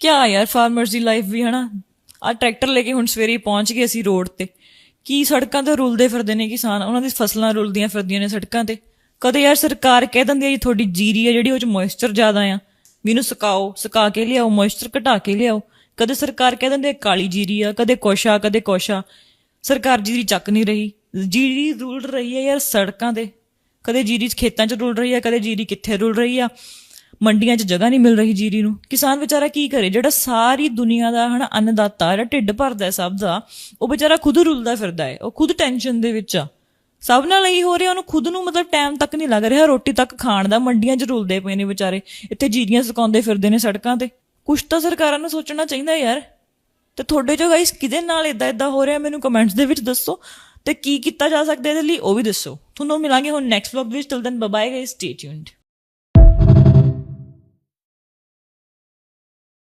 ਕਿਆ ਯਾਰ ਫਾਰਮਰਸ ਦੀ ਲਾਈਫ ਵੀ ਹਨਾ? ਆ ਟਰੈਕਟਰ ਲੈ ਕੇ ਹੁਣ ਸਵੇਰੇ ਪਹੁੰਚ ਗਏ ਅਸੀਂ ਰੋਡ ਤੇ। ਕੀ ਸੜਕਾਂ ਤੇ ਰੁਲਦੇ ਫਿਰਦੇ ਨੇ ਕਿਸਾਨ? ਉਹਨਾਂ ਦੀ ਫਸਲਾਂ ਰੁਲਦੀਆਂ ਫਿਰਦੀਆਂ ਨੇ ਸੜਕਾਂ ਤੇ। ਕਦੇ ਯਾਰ ਸਰਕਾਰ ਕਹਿ ਦਿੰਦੀ ਹੈ ਜੀ, ਤੁਹਾਡੀ ਜੀਰੀ ਹੈ ਜਿਹੜੀ, ਉਹ ਚ ਮੋਇਸਚਰ ਜ਼ਿਆਦਾ ਆ। ਵੀ ਇਹਨੂੰ ਸੁਕਾਓ, ਸੁਕਾ ਕੇ ਲਿਆਓ ਮੋਇਸਚਰ ਘਟਾ ਕੇ ਲਿਆਓ। ਕਦੇ ਸਰਕਾਰ ਕਹਿ ਦਿੰਦੀ ਹੈ ਕਾਲੀ ਜੀਰੀ ਆ। ਕਦੇ ਕੋਸ਼ਾ ਕਦੇ ਕੋਸ਼ਾ। ਸਰਕਾਰ ਜੀਰੀ ਚੱਕ ਨਹੀਂ ਰਹੀ। ਜੀਰੀ ਰੁਲ ਰਹੀ ਹੈ ਯਾਰ ਸੜਕਾਂ ਤੇ। ਕਦੇ ਜੀਰੀ ਖੇਤਾਂ 'ਚ ਰੁਲ ਰਹੀ ਹੈ ਕਦੇ ਜੀਰੀ ਕਿੱਥੇ ਰੁਲ ਰਹੀ ਆ? ਮੰਡੀਆਂ 'ਚ ਜਗ੍ਹਾ ਨਹੀਂ ਮਿਲ ਰਹੀ ਜੀਰੀ ਨੂੰ। ਕਿਸਾਨ ਵਿਚਾਰਾ ਕੀ ਕਰੇ? ਜਿਹੜਾ ਸਾਰੀ ਦੁਨੀਆ ਦਾ ਹਨਾ ਅੰਨਦਾਤਾ ਜਿਹੜਾ ਢਿੱਡ ਭਰਦਾ ਹੈ ਸਭ ਦਾ, ਉਹ ਵਿਚਾਰਾ ਖੁਦ ਰੁਲਦਾ ਫਿਰਦਾ ਹੈ। ਉਹ ਖੁਦ ਟੈਨਸ਼ਨ ਦੇ ਵਿੱਚ ਆ। ਸਭ ਨਾਲ ਇਹੀ ਹੋ ਰਿਹਾ, ਉਹਨੂੰ ਖੁਦ ਨੂੰ ਮਤਲਬ ਟਾਈਮ ਤੱਕ ਨਹੀਂ ਲੱਗ ਰਿਹਾ ਰੋਟੀ ਤੱਕ ਖਾਣ ਦਾ। ਮੰਡੀਆਂ 'ਚ ਰੁਲਦੇ ਪਏ ਨੇ ਵਿਚਾਰੇ। ਇੱਥੇ ਜੀਰੀਆਂ ਸੁਕਾਉਂਦੇ ਫਿਰਦੇ ਨੇ ਸੜਕਾਂ ਤੇ। ਕੁਛ ਤਾਂ ਸਰਕਾਰਾਂ ਨੂੰ ਸੋਚਣਾ ਚਾਹੀਦਾ ਯਾਰ। ਤੇ ਤੁਹਾਡੇ ਜੋ ਗਾਇਸ ਕਿਹਦੇ ਨਾਲ ਇਦਾਂ ਇਦਾਂ ਹੋ ਰਿਹਾ? ਮੈਨੂੰ ਕਮੈਂਟਸ ਦੇ ਵਿੱਚ ਦੱਸੋ। ਤੇ ਕੀ ਕੀਤਾ ਜਾ ਸਕਦਾ ਇਹਦੇ ਲਈ ਉਹ ਵੀ ਦੱਸੋ। ਤੁਹਾਨੂੰ ਮਿਲਾਂਗੇ ਹੁਣ ਨੈਕਸਟ ਵਲੌਗ ਵਿੱਚ। Till then bye guys stay tuned